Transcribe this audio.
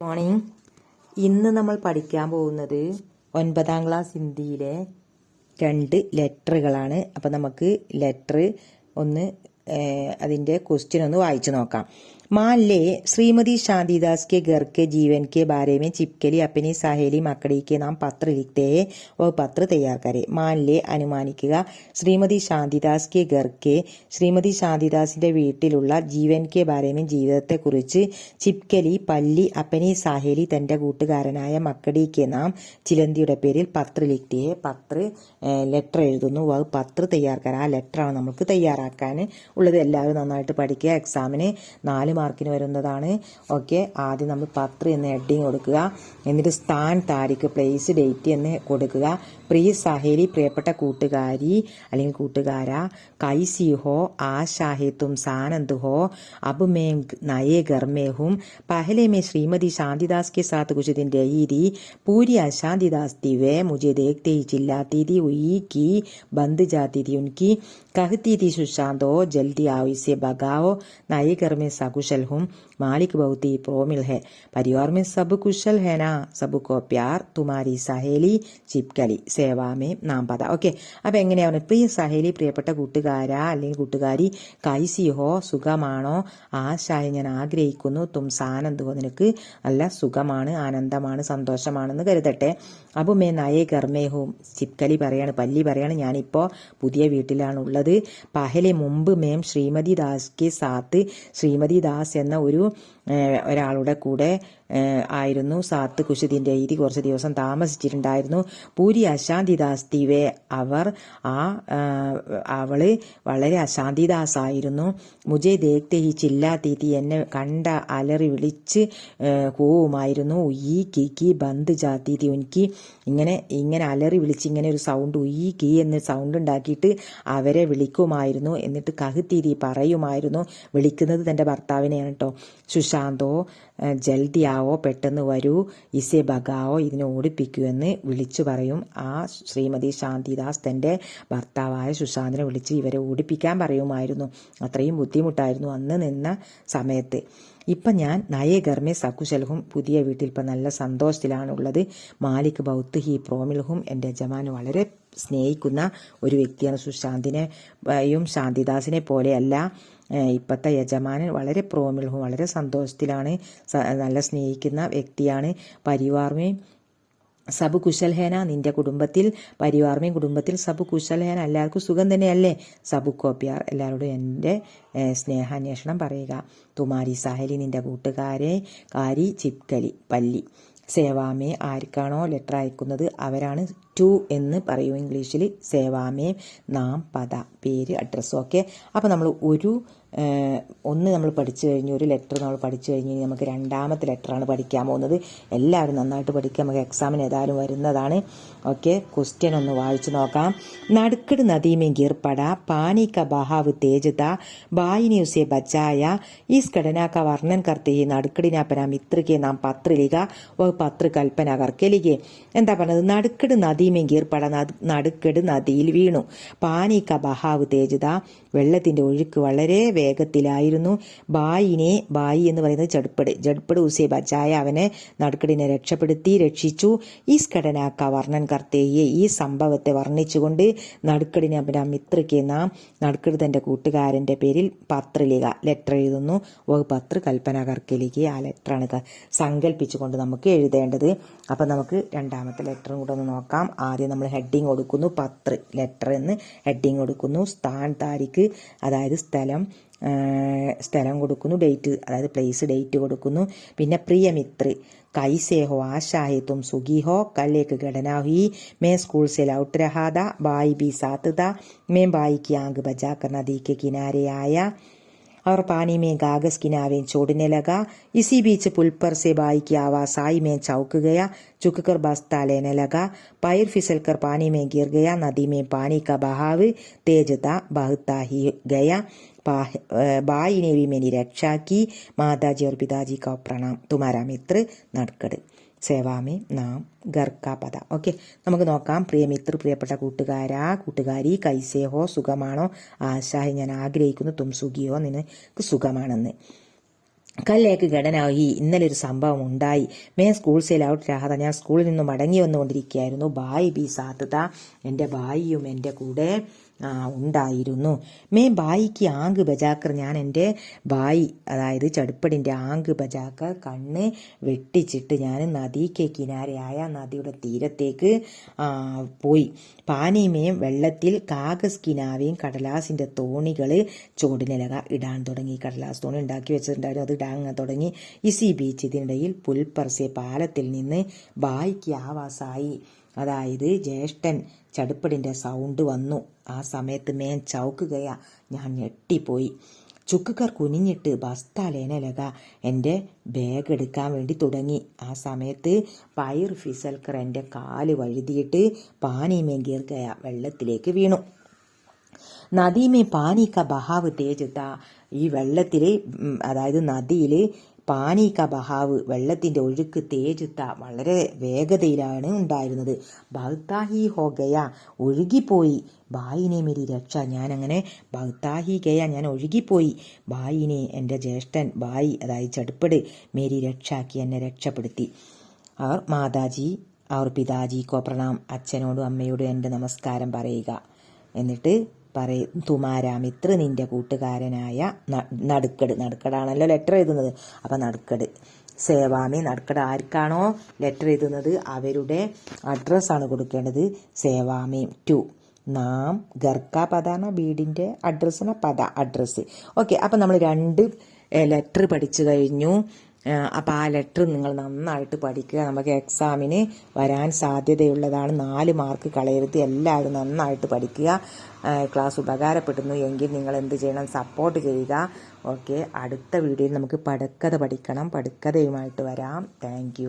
Morning ഇന്ന് നമ്മൾ പഠിക്കാൻ പോകുന്നത് ഒൻപതാം ക്ലാസ് ഹിന്ദിയിലെ രണ്ട് ലെറ്ററുകളാണ്. അപ്പോൾ നമുക്ക് ലെറ്റർ ഒന്ന് അതിന്റെ ക്വസ്റ്റ്യൻ ഒന്ന് വായിച്ചു നോക്കാം. मान ले श्रीमती शांतिदास के घर के जीवन के बारे में चिपकली अपनी सहेली मकड़ी के नाम पत्र लिखते हैं वह पत्र तैयार करें मान ले അനുമാനിക്കുക ശ്രീമതി ശാന്തിദാസ് കെ ഗർക്കെ ശ്രീമതി ശാന്തിദാസിന്റെ വീട്ടിലുള്ള ജീവൻ കെ ബാരേമൻ ജീവിതത്തെക്കുറിച്ച് ചിപ്കലി പല്ലി അപ്പനി സാഹേലി തന്റെ കൂട്ടുകാരനായ മക്കടി കെ നാം ചിലന്തിയുടെ പേരിൽ പത്ര ലിഖ്തിയെ പത്ര ലെറ്റർ എഴുതുന്നു അത് പത്ര തയ്യാറാക്കാൻ ആ ലെറ്ററാണ് നമുക്ക് തയ്യാറാക്കാൻ ഉള്ളത് എല്ലാവരും നന്നായിട്ട് പഠിക്കുക എക്സാമിന് നാല് മാർക്കിന് വരുന്നതാണ് ഓക്കെ ആദ്യം നമ്മൾ പത്ര എന്ന് ഹെഡിങ് കൊടുക്കുക എന്നിട്ട് സ്ഥാൻ താരിഖ് പ്ലേസ് ഡേറ്റ് എന്ന് കൊടുക്കുക പ്രിയ സഹേലി പ്രിയപ്പെട്ട കൂട്ടുകാരി അല്ലെങ്കിൽ കൂട്ടുകാര കൈസി ഹോ ആശാ ഹെ തും സാനന്ദ് ഹോ अब मैं नए घर में हूँ पहले मैं श्रीमती शांतिदास के साथ कुछ दिन रही थी पूरी अशांतिदास थी वे मुझे देखते ही चिल्लाती थी हुई की बंद जाती थी उनकी कहती थी सुशांतो जल्दी आओ इसे भगाओ नए घर में सकुशल हूँ मालिक बहुत ही प्रोमिल है परिवार में सब कुशल है ना सबको प्यार तुम्हारी സഹേലി ചിപ്കലി സേവാമേ നാം പദ ഓക്കെ അപ്പൊ എങ്ങനെയാണ് പ്രിയ സഹേലി പ്രിയപ്പെട്ട കൂട്ടുകാര അല്ലെങ്കിൽ കൂട്ടുകാരി കൈസിഹോ സുഖമാണോ ആശായ ഞാൻ ആഗ്രഹിക്കുന്നു തും സാനന്ദോ നിനക്ക് നല്ല സുഖമാണ് ആനന്ദമാണ് സന്തോഷമാണെന്ന് കരുതട്ടെ അപ്പൊ മേ നയേ കർമ്മേഹവും ചിപ്കലി പറയാണ് പല്ലി പറയാണ് ഞാനിപ്പോ പുതിയ വീട്ടിലാണ് ഉള്ളത് പഹലെ മുമ്പ് മേം ശ്രീമതി ദാസ് കെ സാത്ത് ശ്രീമതി ദാസ് എന്ന ഒരു ഒരാളുടെ കൂടെ ആയിരുന്നു. സാത്ത് കുശിതിന്റെ രീതി കുറച്ച് ദിവസം താമസിച്ചിട്ടുണ്ടായിരുന്നു. പൂരി അശാന്തിദാസ് ദിവേ അവർ ആ അവൾ വളരെ അശാന്തിദാസ് ആയിരുന്നു മുജെ ദേഖ്തെ ഈ ചില്ലാ തീതി എന്നെ കണ്ട അലറി വിളിച്ച് കൂവുമായിരുന്നു കൂവുമായിരുന്നു. ഉയ്യി കിക്കി ബന്ദ് ജാത്തീതി എനിക്ക് ഇങ്ങനെ ഇങ്ങനെ അലറി വിളിച്ച് ഇങ്ങനെ ഒരു സൗണ്ട് ഈ കീ എന്ന് സൗണ്ട് ഉണ്ടാക്കിയിട്ട് അവരെ വിളിക്കുമായിരുന്നു. എന്നിട്ട് കഹുത്തീതി പറയുമായിരുന്നു. വിളിക്കുന്നത് തന്റെ ഭർത്താവിനെയാണ് കേട്ടോ സുശാന്തോ ഏഹ്, ജൽദിയാവോ പെട്ടെന്ന് വരൂ ഇസെ ബഗാവോ ഇതിനെ ഓടിപ്പിക്കൂ എന്ന് വിളിച്ചു പറയും. ആ ശ്രീമതി ശാന്തിദാസ് തന്റെ ഭർത്താവായ സുശാന്തിനെ വിളിച്ച് ഇവരെ ഓടിപ്പിക്കാൻ പറയുമായിരുന്നു. അത്രയും ബുദ്ധിമുട്ടായിരുന്നു അന്ന് നിന്ന സമയത്ത്. ഇപ്പം ഞാൻ നയേ ഗർമേ സക്കുശലഹും പുതിയ വീട്ടിൽ ഇപ്പം നല്ല സന്തോഷത്തിലാണുള്ളത്. മാലിക് ബൗത്ത് ഹി പ്രോമിൽഹും എന്റെ യജമാൻ വളരെ സ്നേഹിക്കുന്ന ഒരു വ്യക്തിയാണ് സുശാന്തിനെ യും ശാന്തിദാസിനെ പോലെയല്ല ഇപ്പോഴത്തെ യജമാനൻ വളരെ പ്രോമിളും വളരെ സന്തോഷത്തിലാണ് നല്ല സ്നേഹിക്കുന്ന വ്യക്തിയാണ് പരിവാർമയും സബ് കുശൽഹേന. നിന്റെ കുടുംബത്തിൽ പരിവാർമയും കുടുംബത്തിൽ സബ് കുശൽഹേന എല്ലാവർക്കും സുഖം തന്നെയല്ലേ? സബ് കോപ്യാർ എല്ലാവരോടും എന്റെ സ്നേഹാന്വേഷണം പറയുക. തുമാരി സാഹലി നിന്റെ കൂട്ടുകാരെ കാരി ചിപ്കലി പല്ലി. സേവാമേ ആർക്കാണോ ലെറ്റർ അയക്കുന്നത് അവരാണ് ടു എന്ന് പറയും ഇംഗ്ലീഷിൽ സേവാമേ നാം പദ പേര് അഡ്രസ്സും ഒക്കെ. അപ്പോൾ നമ്മൾ ഒരു ഒന്ന് നമ്മൾ പഠിച്ചു കഴിഞ്ഞു ഒരു ലെറ്റർ നമ്മൾ പഠിച്ചു കഴിഞ്ഞ് നമുക്ക് രണ്ടാമത്തെ ലെറ്ററാണ് പഠിക്കാൻ പോകുന്നത്. എല്ലാവരും നന്നായിട്ട് പഠിക്കുക. നമുക്ക് എക്സാമിന് ഏതായാലും വരുന്നതാണ്. ഓക്കെ ക്വസ്റ്റ്യൻ ഒന്ന് വായിച്ചു നോക്കാം. നടുക്കട് നദീമേ ഗീർപ്പട പാനി ക ബഹാവ് തേജത ബായി ഉസേ ബച്ചായ ഈസ് സ്കടനാക്ക വർണൻ കർത്തേ നടുക്കടിനാപ്പന മിത്രയ്ക്ക് നാം പത്രിലിക പത്ര കൽപ്പന കർക്കലികെ. എന്താ പറഞ്ഞത്? നടുക്കട് നദീമേ ഗീർപ്പട നടുക്കട് നദിയിൽ വീണു. പാനി ക ബഹാവ് തേജത വെള്ളത്തിന്റെ ഒഴുക്ക് വളരെ വേഗത്തിലായിരുന്നു. ബായിനെ ബായി എന്ന് പറയുന്നത് ജഡ്പട്. ജഡ്പട് ഉസേ ബച്ചായ അവനെ നടുക്കടിനെ രക്ഷപ്പെടുത്തി രക്ഷിച്ചു. ഈ സ്കടനാക്ക വർണൻ കർത്തേയെ ഈ സംഭവത്തെ വർണിച്ചുകൊണ്ട് നടുക്കടിനെ അവന്റെ മിത്രയ്ക്ക് നാം നടുക്കട് തന്റെ കൂട്ടുകാരന്റെ പേരിൽ പത്രലിക ലെറ്റർ എഴുതുന്നു. ഒരു പത്ര കൽപ്പന കർക്കലിക്ക് ആ ലെറ്ററാണ് സങ്കല്പിച്ചുകൊണ്ട് നമുക്ക് എഴുതേണ്ടത്. അപ്പം നമുക്ക് രണ്ടാമത്തെ ലെറ്ററും കൂടെ ഒന്ന് നോക്കാം. ആദ്യം നമ്മൾ ഹെഡിങ് കൊടുക്കുന്നു പത്ര ലെറ്റർ എന്ന് ഹെഡിങ് കൊടുക്കുന്നു. സ്ഥാൻ അതായത് സ്ഥലം സ്ഥലം കൊടുക്കുന്നു ഡേറ്റ് അതായത് പ്ലേസ് ഡേറ്റ് കൊടുക്കുന്നു. പിന്നെ പ്രിയമിത്രി കൈസേഹോ ആശാഹിത്വം സുഖിഹോ കല്ലേക്ക് ഘടനാഹി മേ സ്കൂൾ സെ ലൗട്ട് രഹാദ ബായി ബി സാത്തുത മേ ബായിക്ക് കി ആങ്ക് ബജാക്കർ നദി കിനാരയായ मैं भाई की आंख बजाकर नदी के किनारे आया और पानी में कागज की नावें छोड़ने लगा इसी बीच पुल पर से भाई की आवाज आई मैं चौक गया झुक कर बस्ता लेने लगा पैर फिसल कर पानी में गिर गया नदी में पानी का बहाव तेज था बहता ही गया पा- अ, भाई ने भी मेरी रक्षा की माताजी और पिताजी का प्रणाम तुम्हारा मित्र നടുക്കട് സേവാമി നാം ഗർക്കാപദ ഓക്കെ നമുക്ക് നോക്കാം. പ്രിയമിത്ര പ്രിയപ്പെട്ട കൂട്ടുകാരാ കൂട്ടുകാരി കൈസേഹോ സുഖമാണോ? ആശാഹി ഞാൻ ആഗ്രഹിക്കുന്നു തും സുഖിയോ നിനക്ക് സുഖമാണെന്ന്. കല്ലേക്ക് ഘടന ഈ ഇന്നലെ ഒരു സംഭവം ഉണ്ടായി. മേ സ്കൂൾ സെയിൽ ഔട്ട് രാഹത ഞാൻ സ്കൂളിൽ നിന്നും മടങ്ങി വന്നുകൊണ്ടിരിക്കുകയായിരുന്നു. ബായി ബി സാധുത. എന്റെ ബായിയും എന്റെ കൂടെ ആ, ഉണ്ടായിരുന്നു. മേ ബായിക്ക് ആങ്ക് ബജാക്കർ ഞാൻ എന്റെ ബായി അതായത് ചടുപ്പടിന്റെ ആങ്ക് ബജാക്കർ കണ്ണ് വെട്ടിച്ചിട്ട് ഞാൻ നദിക്ക് കിനാരയായ നദിയുടെ തീരത്തേക്ക് പോയി. പാനിമയും വെള്ളത്തിൽ കാഗസ് കിനാവയും കടലാസിന്റെ തോണികൾ ചോടിനിലക ഇടാൻ തുടങ്ങി. കടലാസ് തോണി ഉണ്ടാക്കി വെച്ചിട്ടുണ്ടായിരുന്നു. അത് ഇടാങ്ങാൻ തുടങ്ങി. ഇസി ബീച്ച് ഇതിനിടയിൽ പുൽപ്പർസെ പാലത്തിൽ നിന്ന് ബായിക്ക് ആവാസായി. അതായത് ജ്യേഷ്ഠൻ ചടുപ്പടിന്റെ സൗണ്ട് വന്നു. ആ സമയത്ത് മേൻ ചൗക്കുകയ. ഞാൻ ഞെട്ടിപ്പോയി. ചുക്കുകാർ കുനിഞ്ഞിട്ട് ബസ്താലേനലക എന്റെ ബാഗ് എടുക്കാൻ വേണ്ടി തുടങ്ങി. ആ സമയത്ത് പയർ ഫിസൽക്കർ എന്റെ കാൽ വഴുതിയിട്ട് പാനീമേൻ ഗീർക്കയ വെള്ളത്തിലേക്ക് വീണു. നദീമേ പാനിക്ക ബഹാവ് തേജത്ത ഈ വെള്ളത്തിൽ അതായത് നദിയിൽ പാനി ക ബഹാവ് വെള്ളത്തിന്റെ ഒഴുക്ക് തേജുത്ത വളരെ വേഗതയിലാണ് ഉണ്ടായിരുന്നത്. ബഹ്താഹി ഹോ ഗയ ഒഴുകിപ്പോയി. ബായിനെ മേരി രക്ഷ ഞാനങ്ങനെ ബഹ്താഹി ഗയ ഞാൻ ഒഴുകിപ്പോയി. ബായിനെ എന്റെ ജ്യേഷ്ഠൻ ബായി അതായത് ചടുപ്പട് മേരി രക്ഷാക്കി എന്നെ രക്ഷപ്പെടുത്തി. അവർ മാതാജി അവർ പിതാജിക്കോ പ്രണാം അച്ഛനോടും അമ്മയോടും എന്റെ നമസ്കാരം പറയുക. എന്നിട്ട് പറയും തുമാരാം ഇത്ര നിന്റെ കൂട്ടുകാരനായ നടുക്കട് നടുക്കടാണല്ലോ ലെറ്റർ എഴുതുന്നത്. അപ്പം നടുക്കട്. സേവാമി നടുക്കട് ആർക്കാണോ ലെറ്റർ എഴുതുന്നത്? അവരുടെ അഡ്രസ്സാണ് കൊടുക്കേണ്ടത്. സേവാമി ടു. നാം ഗർക്ക പദാണ് വീടിന്റെ അഡ്രസ്സിന് പദ അഡ്രസ്സ് ഓക്കെ അപ്പം നമ്മൾ രണ്ട് ലെറ്റർ പഠിച്ചു കഴിഞ്ഞു. അപ്പോൾ ആ ലെറ്റർ നിങ്ങൾ നന്നായിട്ട് പഠിക്കുക. നമുക്ക് എക്സാമിന് വരാൻ സാധ്യതയുള്ളതാണ്. നാല് മാർക്ക് കളയരുത്. എല്ലാവരും നന്നായിട്ട് പഠിക്കുക. ക്ലാസ് ഉപകാരപ്പെടുന്നു എങ്കിൽ നിങ്ങൾ എന്ത് ചെയ്യണം? സപ്പോർട്ട് ചെയ്യുക. ഓക്കെ. അടുത്ത വീഡിയോയിൽ നമുക്ക് പടക്കഥ പഠിക്കണം. പടക്കഥയുമായിട്ട് വരാം. താങ്ക്